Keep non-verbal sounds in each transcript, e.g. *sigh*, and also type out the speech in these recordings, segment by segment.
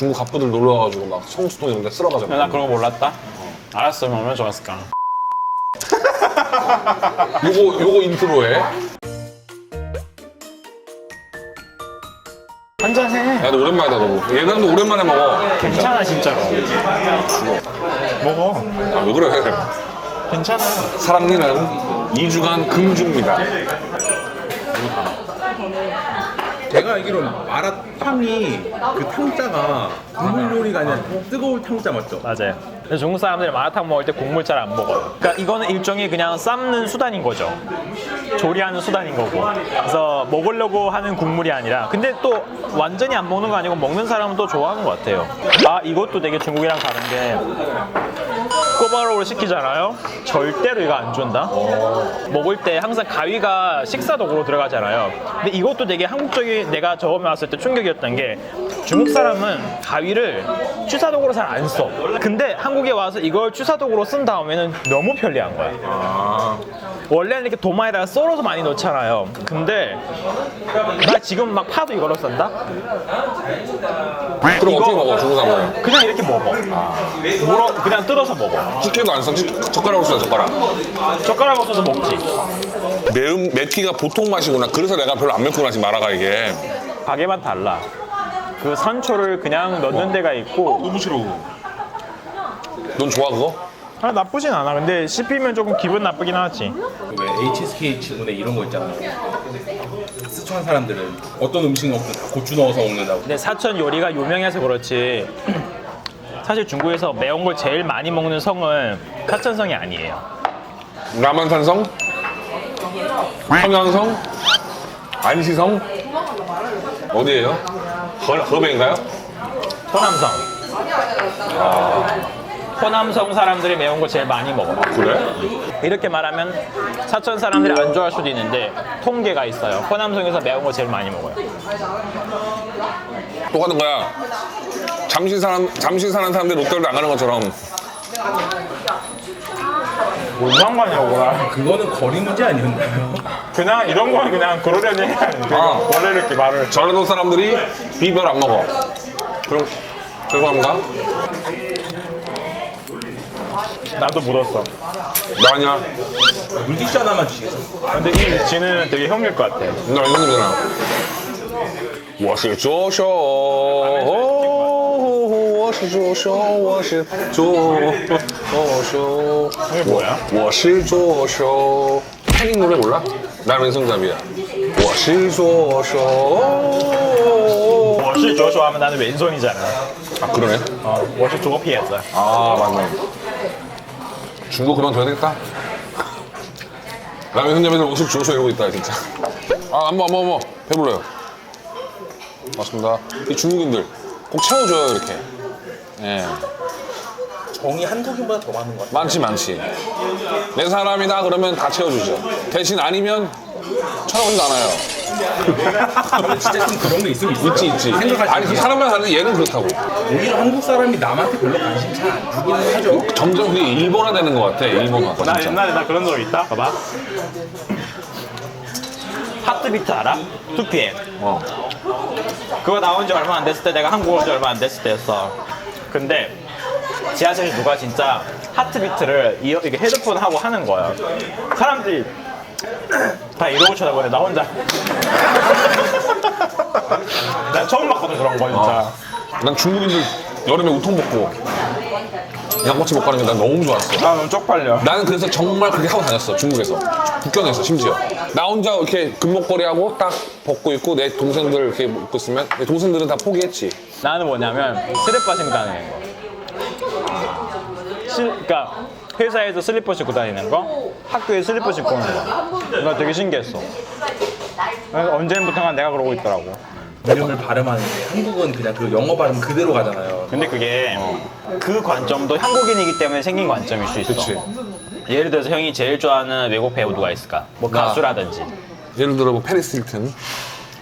중국 갑부들 놀러 와가지고 막 성수동 이런 데 쓸어가잖아. 나 그런 거 몰랐다. 알았으면 얼마나 좋았을까. 요거 요거 인트로에. 한잔해. 야, 너 오랜만이다 너무. 예나도 오랜만에 먹어. 괜찮아 진짜로. 먹어. 아, 왜 그래? 괜찮아. 사랑니는 2주간 금주입니다. 제가 알기로는 마라탕이 그 탕자가 국물 요리가 아니라 뜨거울 탕자 맞죠? 맞아요. 근데 중국 사람들이 마라탕 먹을 때 국물 잘 안 먹어요. 그러니까 이거는 일종의 그냥 삶는 수단인 거죠. 조리하는 수단인 거고. 그래서 먹으려고 하는 국물이 아니라. 근데 또 완전히 안 먹는 거 아니고 먹는 사람은 또 좋아하는 것 같아요. 아 이것도 되게 중국이랑 다른 게 꼬바로우를 시키잖아요. 절대로 이거 안 준다. 먹을 때 항상 가위가 식사독으로 들어가잖아요. 근데 이것도 되게 한국적인 내가 처음에 왔을 때 충격이었던 게 중국 사람은 가위를 취사독으로 잘 안 써. 근데 한국에 와서 이걸 취사독으로 쓴 다음에는 너무 편리한 거야. 원래는 이렇게 도마에다가 썰어서 많이 넣잖아요. 근데 나 지금 막 파도 이걸로 쓴다? 그럼 어떻게 먹어 중국 사람은? 그냥 이렇게 먹어. 물어 그냥 뜯어서 먹어. 식혜도 안 써. 식- 젓가락으로 쓰는 젓가락. 젓가락 없어서 먹지. 매운 맵기가 보통 맛이구나. 그래서 내가 별로 안 맵구나 지금 마라가 이게. 가게만 달라. 그 산초를 그냥 넣는 데가 있고 너무 싫어. 넌 좋아 그거? 아, 나쁘진 않아. 근데 씹히면 조금 기분 나쁘긴 하지. 왜 HSK 친구네 이런 거 있잖아요. 스촨 사람들은 어떤 음식 먹든 다 고추 넣어서 먹는다고. 근데 사천 요리가 유명해서 그렇지. 사실 중국에서 매운 걸 제일 많이 먹는 성은 사천성이 아니에요. 남한산성? 평양성? 안시성? 어디예요? 허, 허베인가요? 호남성. 호남성 사람들이 매운 걸 제일 많이 먹어. 그래? 이렇게 말하면 사천 사람들이 안 좋아할 수도 있는데 통계가 있어요. 호남성에서 매운 거 제일 많이 먹어요. 똑같은 거야. 잠시 사람 잠시 사는 사람들이 롯데월드 안 가는 것처럼 뭔 상관이야, 그거는 거리 문제 아니었나요? 그냥 이런 건 그냥 그러려니 해. 아. 원래 이렇게 말을. 전라도 사람들이 비별 안 먹어. 그럼 죄송합니다. 나도 묻었어. 나 아니야. 물티슈 하나만 주시겠어요? 근데 이 지는 되게 형일 것 같아. 나 형님이잖아. 我是左手，我是左手，我是左手。 이게 뭐야? 我是左手。 태닝 노래 몰라? 난 왼손잡이야. 我是左手。 워시 조쇼 하면 나는 왼손이잖아. 아 그러네. 어, 워시 조피에서. 아 맞네. 중국 그만둬야 되겠다. 라면 손잡이들 옷을 주워서 이러고 있다 진짜. 아 안먹 안먹 안먹 배불러요. 맞습니다. 이 중국인들 꼭 채워줘요 이렇게. 예. 정이 한국인보다 더 많은 것 같아요. 많지 많지. 내 사람이다 그러면 다 채워주죠. 대신 아니면 쳐다보지도 않아요. 근데 *laughs* 진짜 좀 그런 게 있으면 있어요. 있지 있지. 생각하지 아니 그 사람만 하는데 얘는 그렇다고. 오히려 한국 사람이 남한테 별로 관심 잘 안 주기는 하죠. 점점 그게 일본화 되는 것 같아. 일본화가 나 진짜. 옛날에 나 그런 적 있다. 봐봐. 하트비트 알아? 2PM. 어. 그거 나온 지 얼마 안 됐을 때 내가 한국 온 지 얼마 안 됐을 때였어. 근데 지하철에 누가 진짜 하트비트를 이어, 이게 헤드폰 하고 하는 거야. 사람들이 *clears throat* 다 이러고 쳐다보네. 나 혼자. *laughs* 나 처음 봤거든 그런 거 진짜. 난 중국인들 여름에 우통 먹고 양꼬치 먹고 하는 게 난 너무 좋았어. 나 너무 쪽팔려. 나는 그래서 정말 그렇게 하고 다녔어 중국에서 북경에서 심지어 나 혼자 이렇게 금목걸이 하고 딱 벗고 있고 내 동생들 이렇게 입고 있으면 내 동생들은 다 포기했지 나는 뭐냐면 슬리퍼 신고 다니는 거. 실, 그러니까 회사에서 슬리퍼 신고 다니는 거, 학교에 슬리퍼 신고 오는 거. 나 되게 신기했어. 그래서 언제부턴가 내가 그러고 있더라고. 이름을 발음하는데 한국은 그냥 그 영어 발음 그대로 가잖아요. 근데 그게 그 관점도 한국인이기 때문에 생긴 관점일 수 있어. 그치. 예를 들어서 형이 제일 좋아하는 외국 배우 누가 있을까? 뭐 나. 가수라든지. 예를 들어 뭐 페리스 힐튼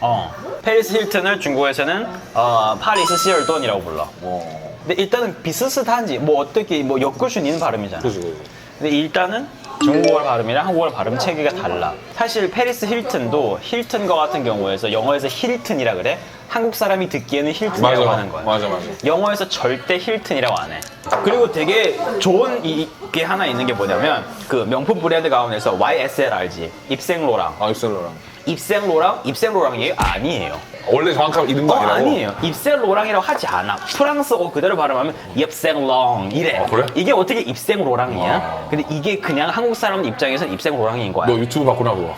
어. 페리스 힐튼을 중국에서는 어, 파리스 시얼돈이라고 불러. 어. 근데 일단은 비슷한지 뭐 어떻게 뭐 엮을 수 있는 발음이잖아. 그지 그지 근데 일단은 중국어 발음이랑 한국어 발음 체계가 달라. 사실 페리스 힐튼도 힐튼과 같은 경우에서 영어에서 힐튼이라 그래. 한국 사람이 듣기에는 힐튼이라고 맞아, 하는 거야. 맞아, 맞아. 영어에서 절대 힐튼이라고 안 해. 그리고 되게 좋은 이- 게 하나 있는 게 뭐냐면 그 명품 브랜드 가운데서 YSL 알지? 입생로랑. 아, 입셀로랑. 입생로랑 입생로랑이에요? 아니에요. 원래 정확한 이름도 어, 아니라고? 아니에요. 입생로랑이라고 하지 않아. 프랑스어 그대로 발음하면 입생롱 이래. 어, 그래? 이게 어떻게 입생로랑이야? 와. 근데 이게 그냥 한국 사람 입장에서는 입생로랑인 거야. 너 유튜브 봤구나, 그거.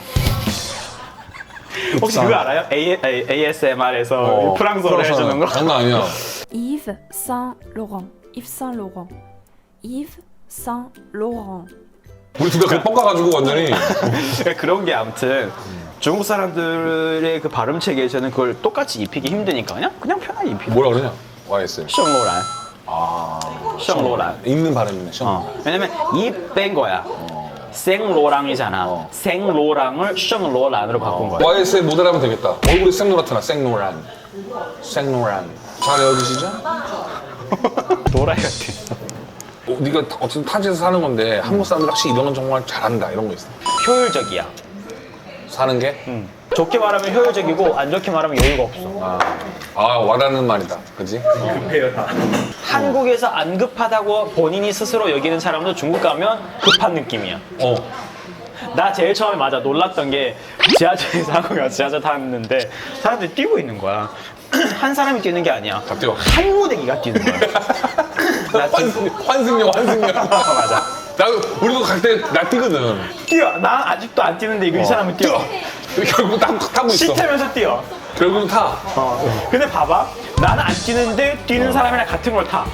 혹시 그거 알아요? A, ASMR에서 어, 프랑스어로 해주는 거? 장난 아니야. Yves Saint Laurent. Yves Saint Laurent. Yves Saint Laurent. 우리 둘다그 뻥가가지고 완전히. *laughs* 그런 게 아무튼 중국 사람들의 그 발음 체계에서는 그걸 똑같이 입히기 힘드니까 그냥 그냥 편하게 입히는 뭐라 그러냐? YS. 셩로란 아. 셩로란 읽는 발음이네, 션. 어. 왜냐면 입 뺀 거야 생로랑이잖아 생로랑을 셩로란으로 바꾼 거야 YS에 모델 하면 되겠다. 얼굴이 생노랗잖아, 생노란. 생노란. 잘 외워주시죠? *laughs* 노라이 같은 어, 네가 타- 어쨌든 타지에서 사는 건데 한국 사람들 확실히 이런 건 정말 잘한다 이런 거 있어. 효율적이야 사는 게? 좋게 말하면 효율적이고 안 좋게 말하면 여유가 없어 아, 아 와닿는 말이다. 그지? 급해요 다. 한국에서 안 급하다고 본인이 스스로 여기는 사람도 중국 가면 급한 느낌이야 어. 나 제일 처음에 맞아 놀랐던 게 지하철에서 *laughs* 한국에 와서 지하철 탔는데 사람들이 뛰고 있는 거야. *clears throat* 한 사람이 뛰는 게 아니야. 다 뛰어. 한 무대기가 뛰는 거야. *laughs* 나 지금 환승, 환승역, 환승역. *laughs* 맞아. 나도, 우리도 갈 때 나 뛰거든. 뛰어. 난 아직도 안 뛰는데 이거 이 사람은 뛰어. *laughs* 결국 타, 타고 있어. 시 타면서 뛰어. 결국은 타. 어. 근데 봐봐. 나는 안 뛰는데 뛰는 사람이랑 같은 걸 타.